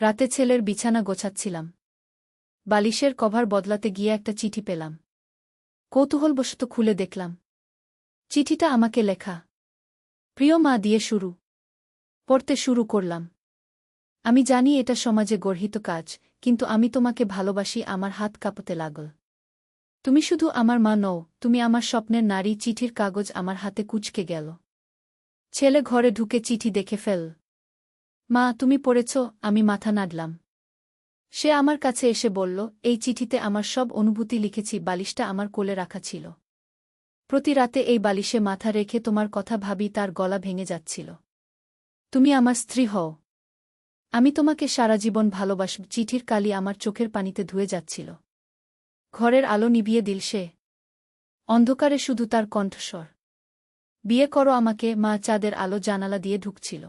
রাতে ছেলের বিছানা গোছাচ্ছিলাম। বালিশের কভার বদলাতে গিয়ে একটা চিঠি পেলাম। কৌতূহলবশত খুলে দেখলাম। চিঠিটা আমাকে লেখা। প্রিয় মা, দিয়ে শুরু। পড়তে শুরু করলাম। আমি জানি এটা সমাজে গর্হিত কাজ, কিন্তু আমি তোমাকে ভালোবাসি, আমার হাত কাঁপতে লাগল। তুমি শুধু আমার মা নও, তুমি আমার স্বপ্নের নারী, চিঠির কাগজ আমার হাতে কুচকে গেল। ছেলে ঘরে ঢুকে চিঠি দেখে ফেল। মা, তুমি পড়েছ, আমি মাথা নাড়লাম। সে আমার কাছে এসে বলল, এই চিঠিতে আমার সব অনুভূতি লিখেছি, বালিশটা আমার কোলে রাখা ছিল। প্রতি রাতে এই বালিশে মাথা রেখে তোমার কথা ভাবি, তার গলা ভেঙে যাচ্ছিল। তুমি আমার স্ত্রী হও। আমি তোমাকে সারা জীবন ভালোবাসব চিঠির কালি আমার চোখের পানিতে ধুয়ে যাচ্ছিল। ঘরের আলো নিভিয়ে দিল সে। অন্ধকারে শুধু তার কণ্ঠস্বর। বিয়ে করো আমাকে, মা, চাঁদের আলো জানালা দিয়ে ঢুকছিল।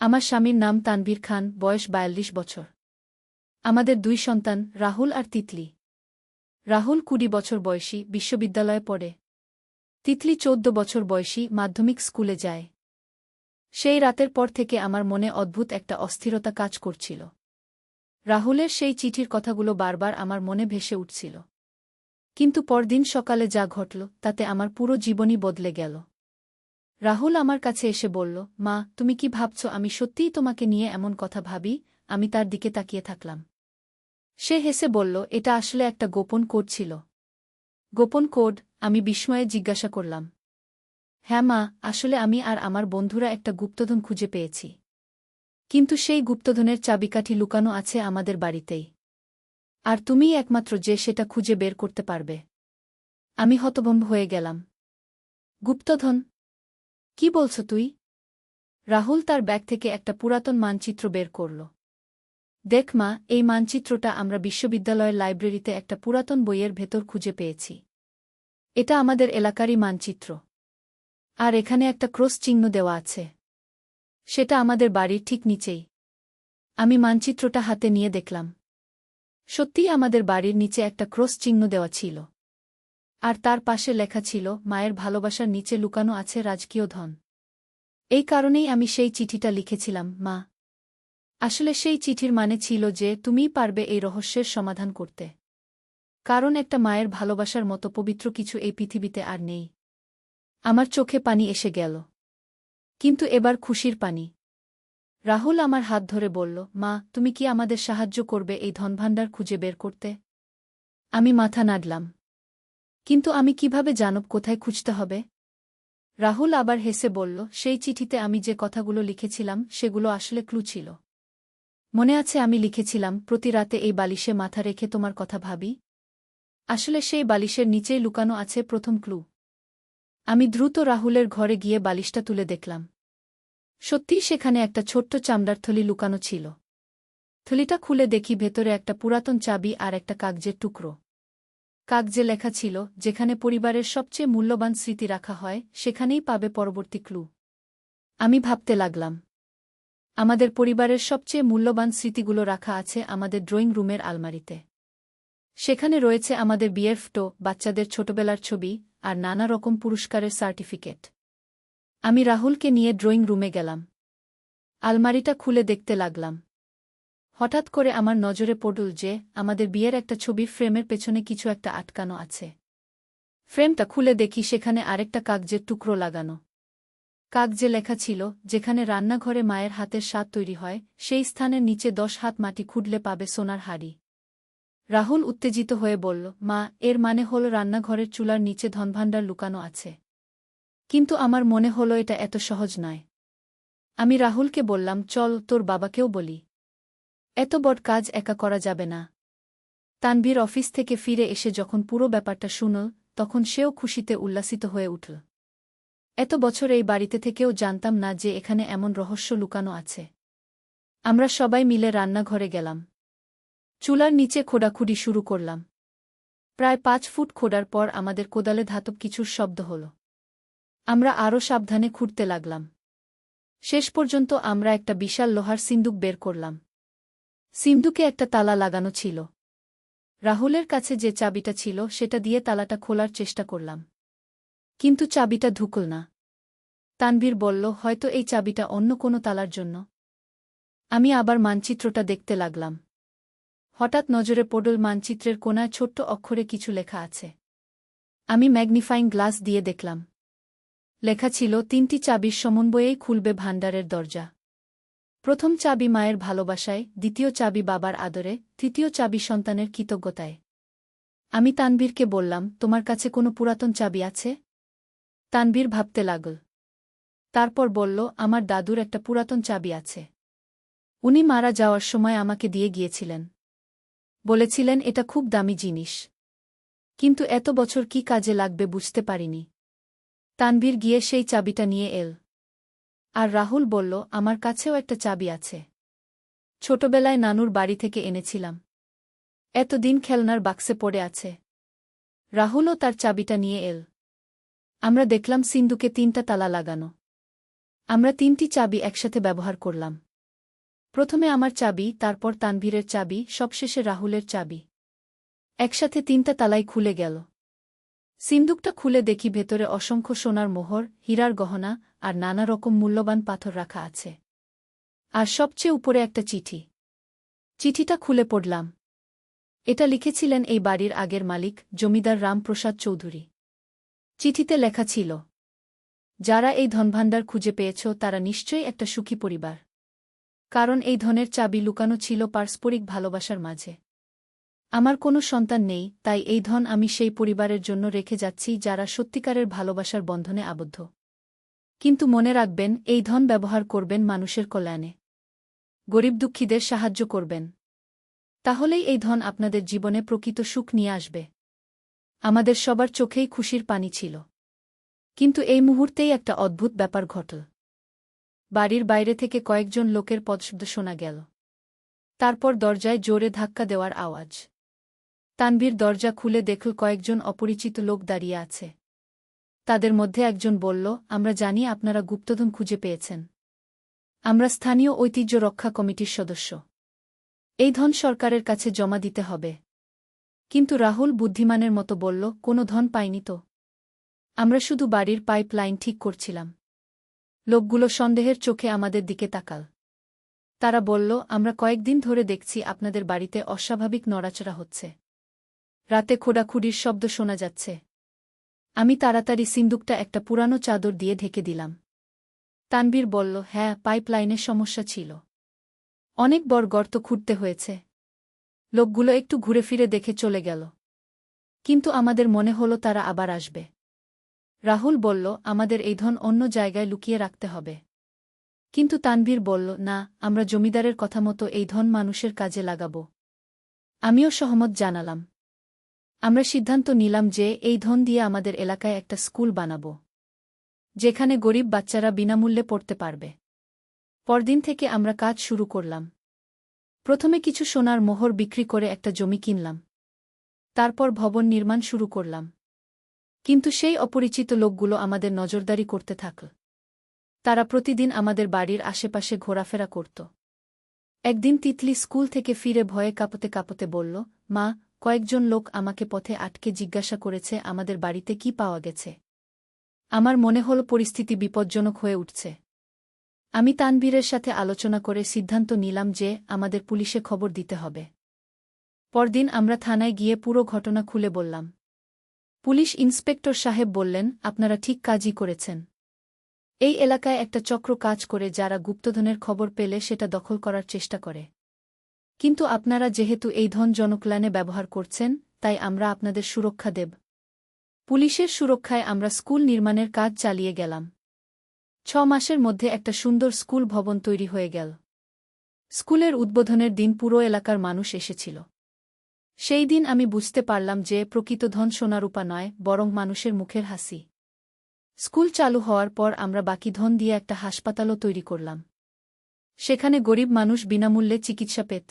আমার স্বামীর নাম তানভীর খান, বয়স বায়াল্লিশ বছর। আমাদের দুই সন্তান, রাহুল আর তিতলি। রাহুল কুড়ি বছর বয়সী, বিশ্ববিদ্যালয়ে পড়ে। তিতলি চৌদ্দ বছর বয়সী, মাধ্যমিক স্কুলে যায়। সেই রাতের পর থেকে আমার মনে অদ্ভুত একটা অস্থিরতা কাজ করছিল। রাহুলের সেই চিঠির কথাগুলো বারবার আমার মনে ভেসে উঠছিল। কিন্তু পরদিন সকালে যা ঘটল, তাতে আমার পুরো জীবনই বদলে গেল। রাহুল আমার কাছে এসে বলল, মা, তুমি কি ভাবছ আমি সত্যিই তোমাকে নিয়ে এমন কথা ভাবি? আমি তার দিকে তাকিয়ে থাকলাম। সে হেসে বলল, এটা আসলে একটা গোপন কোড ছিল। গোপন কোড? আমি বিস্ময়ে জিজ্ঞাসা করলাম। হ্যাঁ মা, আসলে আমি আর আমার বন্ধুরা একটা গুপ্তধন খুঁজে পেয়েছি। কিন্তু সেই গুপ্তধনের চাবিকাঠি লুকানো আছে আমাদের বাড়িতেই। আর তুমিই একমাত্র যে সেটা খুঁজে বের করতে পারবে। আমি হতভম্ব হয়ে গেলাম। গুপ্তধন? কি বলছ তুই? রাহুল তার ব্যাগ থেকে একটা পুরাতন মানচিত্র বের করল। দেখ মা, এই মানচিত্রটা আমরা বিশ্ববিদ্যালয়ের লাইব্রেরিতে একটা পুরাতন বইয়ের ভেতর খুঁজে পেয়েছি। এটা আমাদের এলাকারই মানচিত্র। আর এখানে একটা ক্রস চিহ্ন দেওয়া আছে। সেটা আমাদের বাড়ির ঠিক নিচেই। আমি মানচিত্রটা হাতে নিয়ে দেখলাম। সত্যিই আমাদের বাড়ির নিচে একটা ক্রস চিহ্ন দেওয়া ছিল। আর তার পাশে লেখা ছিল, মায়ের ভালোবাসার নিচে লুকানো আছে রাজকীয় ধন। এই কারণেই আমি সেই চিঠিটা লিখেছিলাম, মা। আসলে সেই চিঠির মানে ছিল যে, তুমিই পারবে এই রহস্যের সমাধান করতে। কারণ একটা মায়ের ভালোবাসার মতো পবিত্র কিছু এই পৃথিবীতে আর নেই। আমার চোখে পানি এসে গেল। কিন্তু এবার খুশির পানি। রাহুল আমার হাত ধরে বলল, মা, তুমি কি আমাদের সাহায্য করবে এই ধনভাণ্ডার খুঁজে বের করতে? আমি মাথা নাড়লাম। কিন্তু আমি কীভাবে জানব কোথায় খুঁজতে হবে? রাহুল আবার হেসে বলল, সেই চিঠিতে আমি যে কথাগুলো লিখেছিলাম, সেগুলো আসলে ক্লু ছিল। মনে আছে আমি লিখেছিলাম, প্রতি রাতে এই বালিশে মাথা রেখে তোমার কথা ভাবি? আসলে সেই বালিশের নিচেই লুকানো আছে প্রথম ক্লু। আমি দ্রুত রাহুলের ঘরে গিয়ে বালিশটা তুলে দেখলাম। সত্যিই সেখানে একটা ছোট্ট চামড়ার থলি লুকানো ছিল। থলিটা খুলে দেখি ভেতরে একটা পুরাতন চাবি আর একটা কাগজের টুকরো। কাগজে লেখা ছিল, যেখানে পরিবারের সবচেয়ে মূল্যবান স্মৃতি রাখা হয়, সেখানেই পাবে পরবর্তী ক্লু। আমি ভাবতে লাগলাম। আমাদের পরিবারের সবচেয়ে মূল্যবান স্মৃতিগুলো রাখা আছে আমাদের ড্রয়িং রুমের আলমারিতে। সেখানে রয়েছে আমাদের বিয়ের ফটো, বাচ্চাদের ছোটবেলার ছবি আর নানা রকম পুরস্কারের সার্টিফিকেট। আমি রাহুলকে নিয়ে ড্রয়িং রুমে গেলাম। আলমারিটা খুলে দেখতে লাগলাম। হঠাৎ করে আমার নজরে পড়ল যে, আমাদের বিয়ের একটা ছবি ফ্রেমের পেছনে কিছু একটা আটকানো আছে। ফ্রেমটা খুলে দেখি সেখানে আরেকটা কাগজের টুকরো লাগানো। কাগজে লেখা ছিল, যেখানে রান্নাঘরে মায়ের হাতের স্বাদ তৈরি হয়, সেই স্থানের নিচে দশ হাত মাটি খুঁড়লে পাবে সোনার হাড়ি। রাহুল উত্তেজিত হয়ে বলল, মা, এর মানে হল রান্নাঘরের চুলার নিচে ধনভাণ্ডার লুকানো আছে। কিন্তু আমার মনে হল এটা এত সহজ নয়। আমি রাহুলকে বললাম, চল তোর বাবাকেও বলি। এত বড় কাজ একা করা যাবে না। তানভীর অফিস থেকে ফিরে এসে যখন পুরো ব্যাপারটা শুনল, তখন সেও খুশিতে উল্লাসিত হয়ে উঠল। এত বছর এই বাড়িতে থেকেও জানতাম না যে এখানে এমন রহস্য লুকানো আছে। আমরা সবাই মিলে রান্নাঘরে গেলাম। চুলার নিচে খোঁড়াখুড়ি শুরু করলাম। প্রায় পাঁচ ফুট খোডার পর আমাদের কোদালে ধাতব কিছুর শব্দ হল। আমরা আরও সাবধানে খুঁড়তে লাগলাম। শেষ পর্যন্ত আমরা একটা বিশাল লোহার সিন্দুক বের করলাম। সিন্দুকে একটা তালা লাগানো ছিল। রাহুলের কাছে যে চাবিটা ছিল, সেটা দিয়ে তালাটা খোলার চেষ্টা করলাম। কিন্তু চাবিটা ঢুকল না। তানভীর বলল, হয়তো এই চাবিটা অন্য কোনো তালার জন্য। আমি আবার মানচিত্রটা দেখতে লাগলাম। হঠাৎ নজরে পড়ল মানচিত্রের কোনায় ছোট্ট অক্ষরে কিছু লেখা আছে। আমি ম্যাগনিফাইং গ্লাস দিয়ে দেখলাম। লেখা ছিল, তিনটি চাবির সমন্বয়েই খুলবে ভাণ্ডারের দরজা। প্রথম চাবি মায়ের ভালোবাসায়, দ্বিতীয় চাবি বাবার আদরে, তৃতীয় চাবি সন্তানের কৃতজ্ঞতায়। আমি তানবীরকে বললাম, তোমার কাছে কোনো পুরাতন চাবি আছে? তানবীর ভাবতে লাগল। তারপর বলল, আমার দাদুর একটা পুরাতন চাবি আছে। উনি মারা যাওয়ার সময় আমাকে দিয়ে গিয়েছিলেন। বলেছিলেন, এটা খুব দামি জিনিস। কিন্তু এত বছর কি কাজে লাগবে বুঝতে পারিনি। তানবীর গিয়ে সেই চাবিটা নিয়ে এল। আর রাহুল বলল, আমার কাছেও একটা চাবি আছে। ছোটবেলায় নানুর বাড়ি থেকে এনেছিলাম। এতদিন খেলনার বাক্সে পড়ে আছে। রাহুলও তার চাবিটা নিয়ে এল। আমরা দেখলাম সিন্ধুকে তিনটা তালা লাগানো। আমরা তিনটি চাবি একসাথে ব্যবহার করলাম। প্রথমে আমার চাবি, তারপর তানভীরের চাবি, সবশেষে রাহুলের চাবি। একসাথে তিনটা তালাই খুলে গেল। সিন্দুকটা খুলে দেখি ভেতরে অসংখ্য সোনার মোহর, হীরার গহনা আর নানা রকম মূল্যবান পাথর রাখা আছে। আর সবচেয়ে উপরে একটা চিঠি। চিঠিটা খুলে পড়লাম। এটা লিখেছিলেন এই বাড়ির আগের মালিক, জমিদার রামপ্রসাদ চৌধুরী। চিঠিতে লেখা ছিল, যারা এই ধনভাণ্ডার খুঁজে পেয়েছ, তারা নিশ্চয়ই একটা সুখী পরিবার। কারণ এই ধনের চাবি লুকানো ছিল পারস্পরিক ভালোবাসার মাঝে। আমার কোনো সন্তান নেই, তাই এই ধন আমি সেই পরিবারের জন্য রেখে যাচ্ছি যারা সত্যিকারের ভালোবাসার বন্ধনে আবদ্ধ। কিন্তু মনে রাখবেন, এই ধন ব্যবহার করবেন মানুষের কল্যাণে। গরিব দুঃখীদের সাহায্য করবেন। তাহলেই এই ধন আপনাদের জীবনে প্রকৃত সুখ নিয়ে আসবে। আমাদের সবার চোখেই খুশির পানি ছিল। কিন্তু এই মুহূর্তেই একটা অদ্ভুত ব্যাপার ঘটল। বাড়ির বাইরে থেকে কয়েকজন লোকের পদশব্দ শোনা গেল। তারপর দরজায় জোরে ধাক্কা দেওয়ার আওয়াজ। তানভীর দরজা খুলে দেখল কয়েকজন অপরিচিত লোক দাঁড়িয়ে আছে। তাদের মধ্যে একজন বলল, আমরা জানি আপনারা গুপ্তধন খুঁজে পেয়েছেন। আমরা স্থানীয় ঐতিহ্য রক্ষা কমিটির সদস্য। এই ধন সরকারের কাছে জমা দিতে হবে। কিন্তু রাহুল বুদ্ধিমানের মতো বলল, কোনো ধন পাইনি তো। আমরা শুধু বাড়ির পাইপ লাইন ঠিক করছিলাম। লোকগুলো সন্দেহের চোখে আমাদের দিকে তাকাল। তারা বলল, আমরা কয়েকদিন ধরে দেখছি আপনাদের বাড়িতে অস্বাভাবিক নড়াচড়া হচ্ছে। রাতে খোডাখুডির শব্দ শোনা যাচ্ছে। আমি তাড়াতাড়ি সিন্দুকটা একটা পুরানো চাদর দিয়ে ঢেকে দিলাম। তানবীর বলল হ্যাঁ পাইপলাইনের সমস্যা ছিল। অনেক বড় গর্ত খুঁড়তে হয়েছে। লোকগুলো একটু ঘুরে ফিরে দেখে চলে গেল। কিন্তু আমাদের মনে হলো তারা আবার আসবে। রাহুল বলল, আমাদের এই ধন অন্য জায়গায় লুকিয়ে রাখতে হবে। কিন্তু তানভীর বলল, না, আমরা জমিদারের কথা মতো এই ধন মানুষের কাজে লাগাব। আমিও সহমত জানালাম। আমরা সিদ্ধান্ত নিলাম যে এই ধন দিয়ে আমাদের এলাকায় একটা স্কুল বানাব, যেখানে গরিব বাচ্চারা বিনামূল্যে পড়তে পারবে। পরদিন থেকে আমরা কাজ শুরু করলাম। প্রথমে কিছু সোনার মোহর বিক্রি করে একটা জমি কিনলাম। তারপর ভবন নির্মাণ শুরু করলাম। কিন্তু সেই অপরিচিত লোকগুলো আমাদের নজরদারি করতে থাকল। তারা প্রতিদিন আমাদের বাড়ির আশেপাশে ঘোরাফেরা করত। একদিন তিতলি স্কুল থেকে ফিরে ভয়ে কাঁপতে কাঁপতে বলল, মা কয়েকজন লোক আমাকে পথে আটকে জিজ্ঞাসা করেছে, আমাদের বাড়িতে কি পাওয়া গেছে? আমার মনে হল পরিস্থিতি বিপজ্জনক হয়ে উঠছে। আমি তানবীরের সাথে আলোচনা করে সিদ্ধান্ত নিলাম যে, আমাদের পুলিশে খবর দিতে হবে। পরদিন আমরা থানায় গিয়ে পুরো ঘটনা খুলে বললাম। পুলিশ ইন্সপেক্টর সাহেব বললেন, আপনারা ঠিক কাজই করেছেন। এই এলাকায় একটা চক্র কাজ করে যারা গুপ্তধনের খবর পেলে সেটা দখল করার চেষ্টা করে। কিন্তু আপনারা যেহেতু এই ধন জনকল্যাণে ব্যবহার করছেন, তাই আমরা আপনাদের সুরক্ষা দেব। পুলিশের সুরক্ষায় আমরা স্কুল নির্মাণের কাজ চালিয়ে গেলাম। ছ মাসের মধ্যে একটা সুন্দর স্কুল ভবন তৈরি হয়ে গেল। স্কুলের উদ্বোধনের দিন পুরো এলাকার মানুষ এসেছিল। সেই দিন আমি বুঝতে পারলাম যে প্রকৃত ধন সোনারূপা নয়, বরং মানুষের মুখের হাসি। স্কুল চালু হওয়ার পর আমরা বাকি ধন দিয়ে একটা হাসপাতালও তৈরি করলাম। সেখানে গরিব মানুষ বিনামূল্যে চিকিৎসা পেত।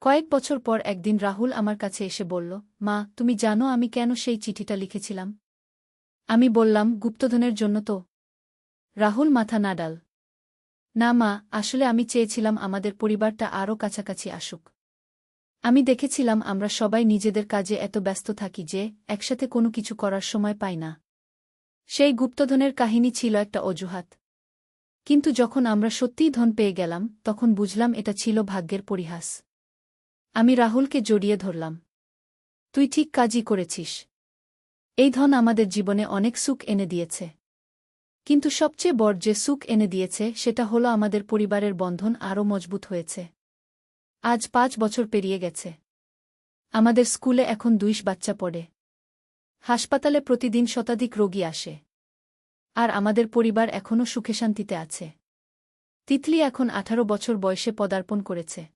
কয়েক বছর পর একদিন রাহুল আমার কাছে এসে বলল, মা, তুমি জানো আমি কেন সেই চিঠিটা লিখেছিলাম? আমি বললাম, গুপ্তধনের জন্য তো। রাহুল মাথা নাডাল, না মা, আসলে আমি চেয়েছিলাম আমাদের পরিবারটা আরও কাছাকাছি আসুক। আমি দেখেছিলাম আমরা সবাই নিজেদের কাজে এত ব্যস্ত থাকি যে একসাথে কোনো কিছু করার সময় পাই না। সেই গুপ্তধনের কাহিনী ছিল একটা অজুহাত। কিন্তু যখন আমরা সত্যিই ধন পেয়ে গেলাম, তখন বুঝলাম এটা ছিল ভাগ্যের পরিহাস। আমি রাহুলকে জড়িয়ে ধরলাম। তুই ঠিক কাজই করেছিস। এই ধন আমাদের জীবনে অনেক সুখ এনে দিয়েছে। কিন্তু সবচেয়ে বড় যে সুখ এনে দিয়েছে, সেটা হলো আমাদের পরিবারের বন্ধন আরও মজবুত হয়েছে। আজ পাঁচ বছর পেরিয়ে গেছে। আমাদের স্কুলে এখন দুইশ বাচ্চা পড়ে। হাসপাতালে প্রতিদিন শতাধিক রোগী আসে। আর আমাদের পরিবার এখনও সুখে শান্তিতে আছে। তিতলি এখন আঠারো বছর বয়সে পদার্পণ করেছে।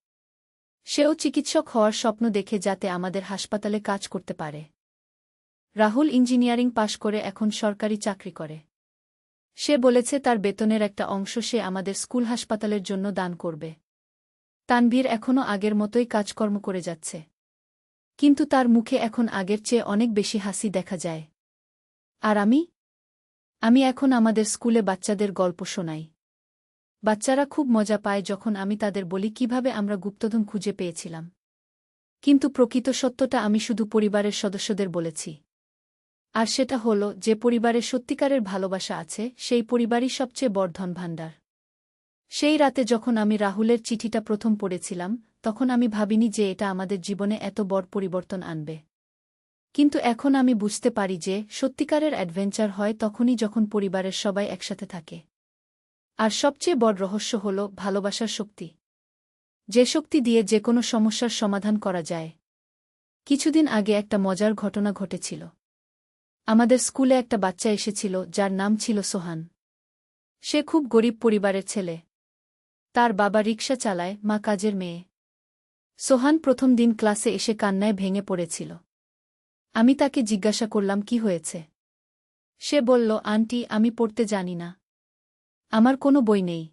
সেও চিকিৎসক হওয়ার স্বপ্ন দেখে যাতে আমাদের হাসপাতালে কাজ করতে পারে। রাহুল ইঞ্জিনিয়ারিং পাশ করে এখন সরকারি চাকরি করে। সে বলেছে তার বেতনের একটা অংশ সে আমাদের স্কুল হাসপাতালের জন্য দান করবে। তানভীর এখনও আগের মতোই কাজকর্ম করে যাচ্ছে। কিন্তু তার মুখে এখন আগের চেয়ে অনেক বেশি হাসি দেখা যায়। আর আমি? আমি এখন আমাদের স্কুলে বাচ্চাদের গল্প শোনাই। বাচ্চারা খুব মজা পায় যখন আমি তাদের বলি কীভাবে আমরা গুপ্তধন খুঁজে পেয়েছিলাম। কিন্তু প্রকৃত সত্যটা আমি শুধু পরিবারের সদস্যদের বলেছি। আর সেটা হল, যে পরিবারে সত্যিকারের ভালোবাসা আছে, সেই পরিবারই সবচেয়ে বর্ধন ভাণ্ডার সেই রাতে যখন আমি রাহুলের চিঠিটা প্রথম পড়েছিলাম, তখন আমি ভাবিনি যে এটা আমাদের জীবনে এত বড় পরিবর্তন আনবে। কিন্তু এখন আমি বুঝতে পারি যে, সত্যিকারের অ্যাডভেঞ্চার হয় তখনই যখন পরিবারের সবাই একসাথে থাকে। আর সবচেয়ে বড় রহস্য হল ভালোবাসার শক্তি। যে শক্তি দিয়ে যে কোনো সমস্যার সমাধান করা যায়। কিছুদিন আগে একটা মজার ঘটনা ঘটেছিল। আমাদের স্কুলে একটা বাচ্চা এসেছিল যার নাম ছিল সোহান। সে খুব গরিব পরিবারের ছেলে। তার বাবা রিক্সা চালায়, মা কাজের মেয়ে। সোহান প্রথম দিন ক্লাসে এসে কান্নায় ভেঙে পড়েছিল। আমি তাকে জিজ্ঞাসা করলাম, কি হয়েছে? সে বলল, আন্টি, আমি পড়তে জানি না। আমার কোনো বই নেই।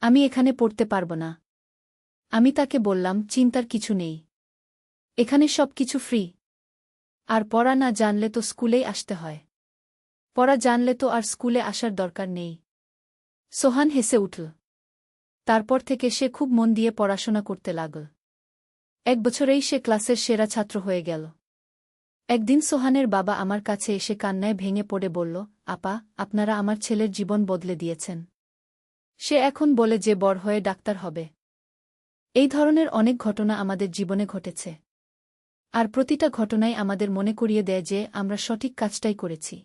আমি এখানে পড়তে পারব না। আমি তাকে বললাম, চিন্তার কিছু নেই। এখানে সব কিছু ফ্রি। আর পড়া না জানলে তো স্কুলেই আসতে হয়। পড়া জানলে তো আর স্কুলে আসার দরকার নেই। সোহান হেসে উঠল। তারপর থেকে সে খুব মন দিয়ে পড়াশোনা করতে লাগল। এক বছরেই সে ক্লাসের সেরা ছাত্র হয়ে গেল। একদিন সোহানের বাবা আমার কাছে এসে কান্নায় ভেঙে পড়ে বলল আপা, আপনারা আমার ছেলের জীবন বদলে দিয়েছেন। সে এখন বলে যে বড় হয়ে ডাক্তার হবে। এই ধরনের অনেক ঘটনা আমাদের জীবনে ঘটেছে। আর প্রতিটা ঘটনাই আমাদের মনে করিয়ে দেয় যে আমরা সঠিক কাজটাই করেছি।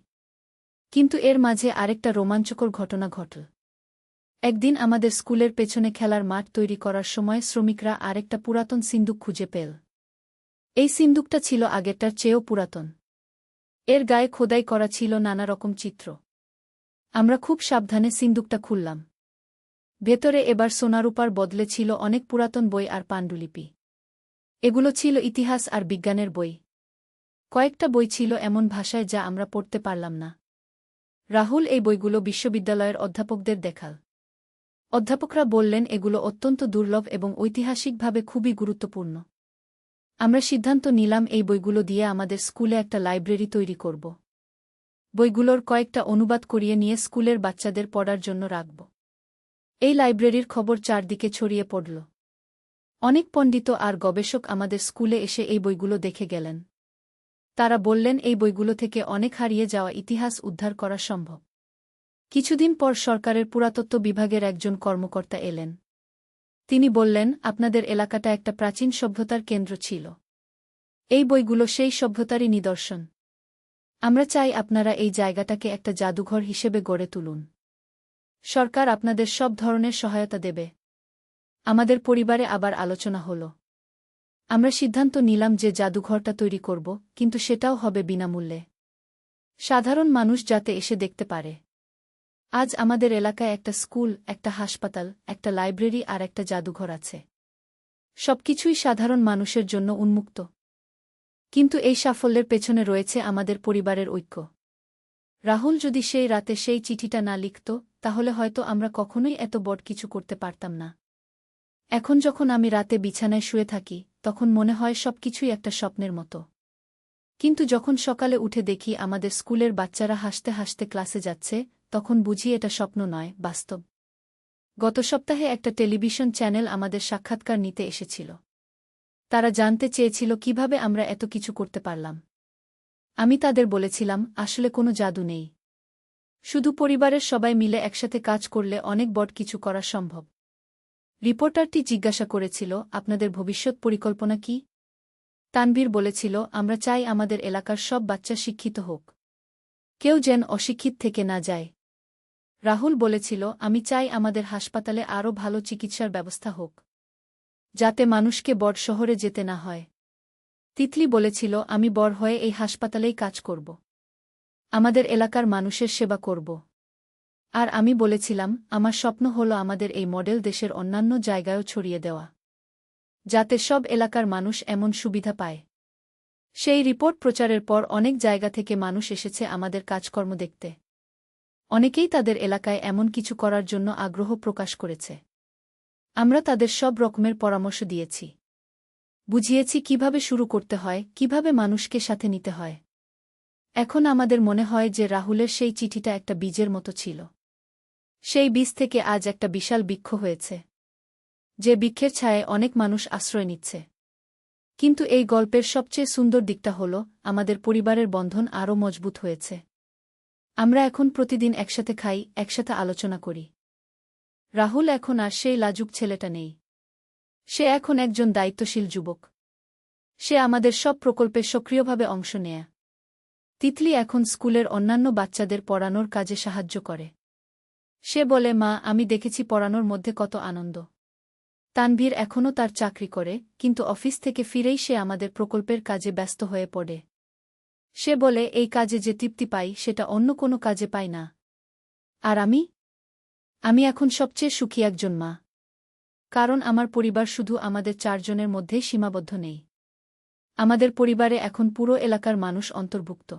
কিন্তু এর মাঝে আরেকটা রোমাঞ্চকর ঘটনা ঘটল। একদিন আমাদের স্কুলের পেছনে খেলার মাঠ তৈরি করার সময় শ্রমিকরা আরেকটা পুরাতন সিন্দুক খুঁজে পেল। এই সিন্দুকটা ছিল আগেরটার চেয়েও পুরাতন। এর গায়ে খোদাই করা ছিল নানা রকম চিত্র। আমরা খুব সাবধানে সিন্দুকটা খুললাম। ভেতরে এবার সোনারূপার বদলে ছিল অনেক পুরাতন বই আর পাণ্ডুলিপি। এগুলো ছিল ইতিহাস আর বিজ্ঞানের বই। কয়েকটা বই ছিল এমন ভাষায় যা আমরা পড়তে পারলাম না। রাহুল এই বইগুলো বিশ্ববিদ্যালয়ের অধ্যাপকদের দেখাল। অধ্যাপকরা বললেন, এগুলো অত্যন্ত দুর্লভ এবং ঐতিহাসিকভাবে খুবই গুরুত্বপূর্ণ। আমরা সিদ্ধান্ত নিলাম এই বইগুলো দিয়ে আমাদের স্কুলে একটা লাইব্রেরি তৈরি করব। বইগুলোর কয়েকটা অনুবাদ করিয়ে নিয়ে স্কুলের বাচ্চাদের পড়ার জন্য রাখব। এই লাইব্রেরির খবর চারদিকে ছড়িয়ে পড়ল। অনেক পণ্ডিত আর গবেষক আমাদের স্কুলে এসে এই বইগুলো দেখে গেলেন। তারা বললেন, এই বইগুলো থেকে অনেক হারিয়ে যাওয়া ইতিহাস উদ্ধার করা সম্ভব। কিছুদিন পর সরকারের পুরাতত্ত্ব বিভাগের একজন কর্মকর্তা এলেন। তিনি বললেন, আপনাদের এলাকাটা একটা প্রাচীন সভ্যতার কেন্দ্র ছিল। এই বইগুলো সেই সভ্যতারই নিদর্শন। আমরা চাই আপনারা এই জায়গাটাকে একটা জাদুঘর হিসেবে গড়ে তুলুন। সরকার আপনাদের সব ধরনের সহায়তা দেবে। আমাদের পরিবারে আবার আলোচনা হল। আমরা সিদ্ধান্ত নিলাম যে জাদুঘরটা তৈরি করব, কিন্তু সেটাও হবে বিনামূল্যে। সাধারণ মানুষ যাতে এসে দেখতে পারে। আজ আমাদের এলাকায় একটা স্কুল, একটা হাসপাতাল, একটা লাইব্রেরি আর একটা জাদুঘর আছে। সবকিছুই সাধারণ মানুষের জন্য উন্মুক্ত। কিন্তু এই সাফল্যের পেছনে রয়েছে আমাদের পরিবারের ঐক্য। রাহুল যদি সেই রাতে সেই চিঠিটা না লিখত, তাহলে হয়তো আমরা কখনোই এত বড় কিছু করতে পারতাম না। এখন যখন আমি রাতে বিছানায় শুয়ে থাকি, তখন মনে হয় সবকিছুই একটা স্বপ্নের মতো। কিন্তু যখন সকালে উঠে দেখি আমাদের স্কুলের বাচ্চারা হাসতে হাসতে ক্লাসে যাচ্ছে তখন বুঝি এটা স্বপ্ন নয়, বাস্তব। গত সপ্তাহে একটা টেলিভিশন চ্যানেল আমাদের সাক্ষাৎকার নিতে এসেছিল। তারা জানতে চেয়েছিল কীভাবে আমরা এত কিছু করতে পারলাম। আমি তাদের বলেছিলাম, আসলে কোনো জাদু নেই। শুধু পরিবারের সবাই মিলে একসাথে কাজ করলে অনেক বড় কিছু করা সম্ভব। রিপোর্টারটি জিজ্ঞাসা করেছিল, আপনাদের ভবিষ্যৎ পরিকল্পনা কি? তানভীর বলেছিল, আমরা চাই আমাদের এলাকার সব বাচ্চা শিক্ষিত হোক। কেউ যেন অশিক্ষিত থেকে না যায়। রাহুল বলেছিল, আমি চাই আমাদের হাসপাতালে আরও ভালো চিকিৎসার ব্যবস্থা হোক, যাতে মানুষকে বড় শহরে যেতে না হয়। তিতলি বলেছিল, আমি বড় হয়ে এই হাসপাতালেই কাজ করব। আমাদের এলাকার মানুষের সেবা করব। আর আমি বলেছিলাম, আমার স্বপ্ন হল আমাদের এই মডেল দেশের অন্যান্য জায়গায়ও ছড়িয়ে দেওয়া, যাতে সব এলাকার মানুষ এমন সুবিধা পায়। সেই রিপোর্ট প্রচারের পর অনেক জায়গা থেকে মানুষ এসেছে আমাদের কাজকর্ম দেখতে। অনেকেই তাদের এলাকায় এমন কিছু করার জন্য আগ্রহ প্রকাশ করেছে। আমরা তাদের সব রকমের পরামর্শ দিয়েছি। বুঝিয়েছি কীভাবে শুরু করতে হয়, কীভাবে মানুষকে সাথে নিতে হয়। এখন আমাদের মনে হয় যে রাহুলের সেই চিঠিটা একটা বীজের মতো ছিল। সেই বীজ থেকে আজ একটা বিশাল বৃক্ষ হয়েছে। যে বৃক্ষের ছায়ে অনেক মানুষ আশ্রয় নিচ্ছে। কিন্তু এই গল্পের সবচেয়ে সুন্দর দিকটা হল, আমাদের পরিবারের বন্ধন আরও মজবুত হয়েছে। আমরা এখন প্রতিদিন একসাথে খাই, একসাথে আলোচনা করি। রাহুল এখন আর সেই লাজুক ছেলেটা নেই। সে এখন একজন দায়িত্বশীল যুবক। সে আমাদের সব প্রকল্পে সক্রিয়ভাবে অংশ নেয়। তিতলি এখন স্কুলের অন্যান্য বাচ্চাদের পড়ানোর কাজে সাহায্য করে। সে বলে, মা, আমি দেখেছি পড়ানোর মধ্যে কত আনন্দ। তানভীর এখনও তার চাকরি করে, কিন্তু অফিস থেকে ফিরেই সে আমাদের প্রকল্পের কাজে ব্যস্ত হয়ে পড়ে। সে বলে, এই কাজে যে তৃপ্তি পাই, সেটা অন্য কোনো কাজে পাই না। আর আমি? আমি এখন সবচেয়ে সুখী একজন মা। কারণ আমার পরিবার শুধু আমাদের চারজনের মধ্যেই সীমাবদ্ধ নেই। আমাদের পরিবারে এখন পুরো এলাকার মানুষ অন্তর্ভুক্ত।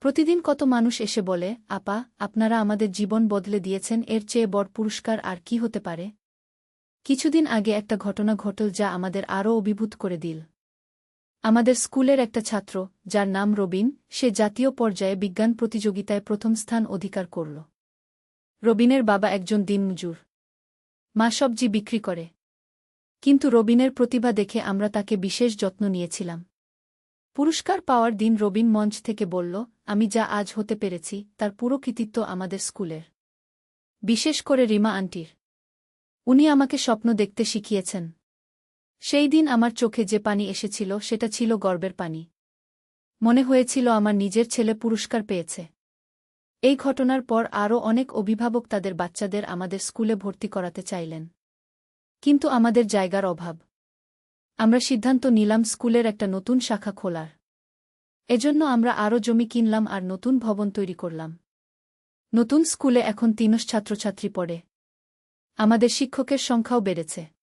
প্রতিদিন কত মানুষ এসে বলে, আপা, আপনারা আমাদের জীবন বদলে দিয়েছেন, এর চেয়ে বড় পুরস্কার আর কি হতে পারে? কিছুদিন আগে একটা ঘটনা ঘটল যা আমাদের আরও অভিভূত করে দিল। আমাদের স্কুলের একটা ছাত্র, যার নাম রবিন, সে জাতীয় পর্যায়ে বিজ্ঞান প্রতিযোগিতায় প্রথম স্থান অধিকার করল। রবিনের বাবা একজন দিনমজুর। মা সবজি বিক্রি করে। কিন্তু রবিনের প্রতিভা দেখে আমরা তাকে বিশেষ যত্ন নিয়েছিলাম। পুরস্কার পাওয়ার দিন রবিন মঞ্চ থেকে বলল, আমি যা আজ হতে পেরেছি, তার পুরো কৃতিত্ব আমাদের স্কুলের। বিশেষ করে রিমা আন্টির। উনি আমাকে স্বপ্ন দেখতে শিখিয়েছেন। সেই দিন আমার চোখে যে পানি এসেছিল, সেটা ছিল গর্বের পানি। মনে হয়েছিল আমার নিজের ছেলে পুরস্কার পেয়েছে। এই ঘটনার পর আরও অনেক অভিভাবক তাদের বাচ্চাদের আমাদের স্কুলে ভর্তি করাতে চাইলেন। কিন্তু আমাদের জায়গার অভাব। আমরা সিদ্ধান্ত নিলাম স্কুলের একটা নতুন শাখা খোলার। এজন্য আমরা আরও জমি কিনলাম আর নতুন ভবন তৈরি করলাম। নতুন স্কুলে এখন তিনশ ছাত্রছাত্রী পড়ে। আমাদের শিক্ষকের সংখ্যাও বেড়েছে।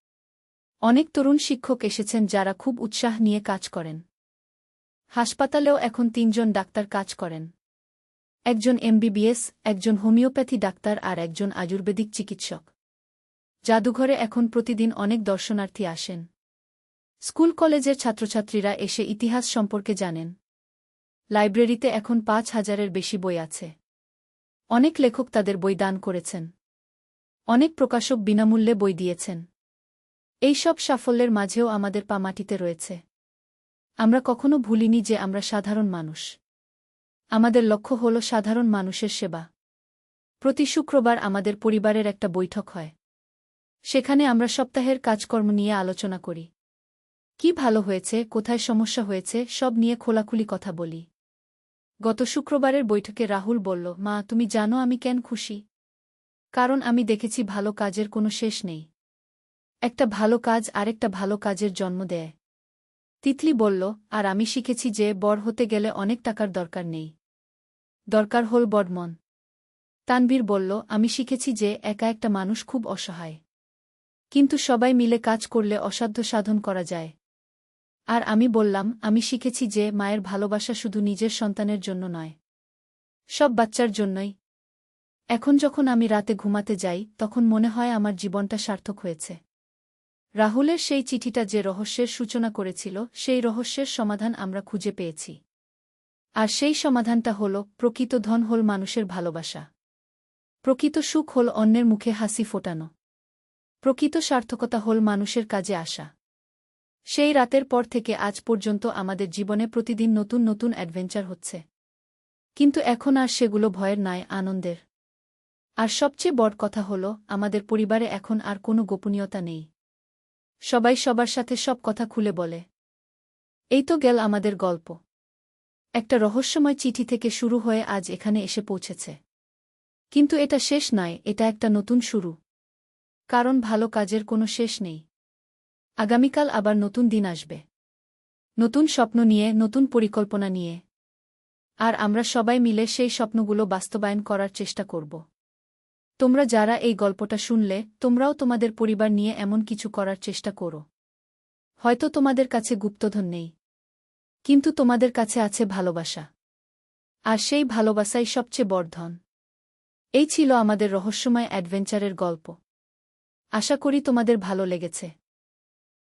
অনেক তরুণ শিক্ষক এসেছেন যারা খুব উৎসাহ নিয়ে কাজ করেন। হাসপাতালেও এখন তিনজন ডাক্তার কাজ করেন। একজন এমবিবিএস, একজন হোমিওপ্যাথি ডাক্তার আর একজন আয়ুর্বেদিক চিকিৎসক। জাদুঘরে এখন প্রতিদিন অনেক দর্শনার্থী আসেন। স্কুল কলেজের ছাত্রছাত্রীরা এসে ইতিহাস সম্পর্কে জানেন। লাইব্রেরিতে এখন পাঁচ হাজারের বেশি বই আছে। অনেক লেখক তাদের বই দান করেছেন। অনেক প্রকাশক বিনামূল্যে বই দিয়েছেন। এই সব সাফল্যের মাঝেও আমাদের পা মাটিতে রয়েছে। আমরা কখনো ভুলিনি যে আমরা সাধারণ মানুষ। আমাদের লক্ষ্য হল সাধারণ মানুষের সেবা। প্রতি শুক্রবার আমাদের পরিবারের একটা বৈঠক হয়। সেখানে আমরা সপ্তাহের কাজকর্ম নিয়ে আলোচনা করি। কি ভালো হয়েছে, কোথায় সমস্যা হয়েছে, সব নিয়ে খোলাখুলি কথা বলি। গত শুক্রবারের বৈঠকে রাহুল বলল, মা, তুমি জানো আমি কেন খুশি? কারণ আমি দেখেছি ভালো কাজের কোনো শেষ নেই। একটা ভালো কাজ আরেকটা ভালো কাজের জন্ম দেয়। তিতলি বলল, আর আমি শিখেছি যে বড় হতে গেলে অনেক টাকার দরকার নেই। দরকার হল বডমন তানবীর বলল, আমি শিখেছি যে একা একটা মানুষ খুব অসহায়। কিন্তু সবাই মিলে কাজ করলে অসাধ্য সাধন করা যায়। আর আমি বললাম, আমি শিখেছি যে মায়ের ভালোবাসা শুধু নিজের সন্তানের জন্য নয়, সব বাচ্চার জন্যই। এখন যখন আমি রাতে ঘুমাতে যাই, তখন মনে হয় আমার জীবনটা সার্থক হয়েছে। রাহুলের সেই চিঠিটা যে রহস্যের সূচনা করেছিল, সেই রহস্যের সমাধান আমরা খুঁজে পেয়েছি। আর সেই সমাধানটা হল, প্রকৃত ধন হল মানুষের ভালোবাসা। প্রকৃত সুখ হল অন্যের মুখে হাসি ফোটানো। প্রকৃত সার্থকতা হল মানুষের কাজে আসা। সেই রাতের পর থেকে আজ পর্যন্ত আমাদের জীবনে প্রতিদিন নতুন নতুন অ্যাডভেঞ্চার হচ্ছে। কিন্তু এখন আর সেগুলো ভয়ের নয় আনন্দের। আর সবচেয়ে বড় কথা হল, আমাদের পরিবারে এখন আর কোনো গোপনীয়তা নেই। সবাই সবার সাথে সব কথা খুলে বলে। এই তো গেল আমাদের গল্প। একটা রহস্যময় চিঠি থেকে শুরু হয়ে আজ এখানে এসে পৌঁছেছে। কিন্তু এটা শেষ নয়, এটা একটা নতুন শুরু। কারণ ভালো কাজের কোনো শেষ নেই। আগামীকাল আবার নতুন দিন আসবে। নতুন স্বপ্ন নিয়ে, নতুন পরিকল্পনা নিয়ে। আর আমরা সবাই মিলে সেই স্বপ্নগুলো বাস্তবায়ন করার চেষ্টা করব। তোমরা যারা এই গল্পটা শুনলে, তোমরাও তোমাদের পরিবার নিয়ে এমন কিছু করার চেষ্টা করো। হয়তো তোমাদের কাছে গুপ্তধন নেই। কিন্তু তোমাদের কাছে আছে ভালোবাসা। আর সেই ভালোবাসাই সবচেয়ে বর্ধন। এই ছিল আমাদের রহস্যময় অ্যাডভেঞ্চারের গল্প। আশা করি তোমাদের ভালো লেগেছে।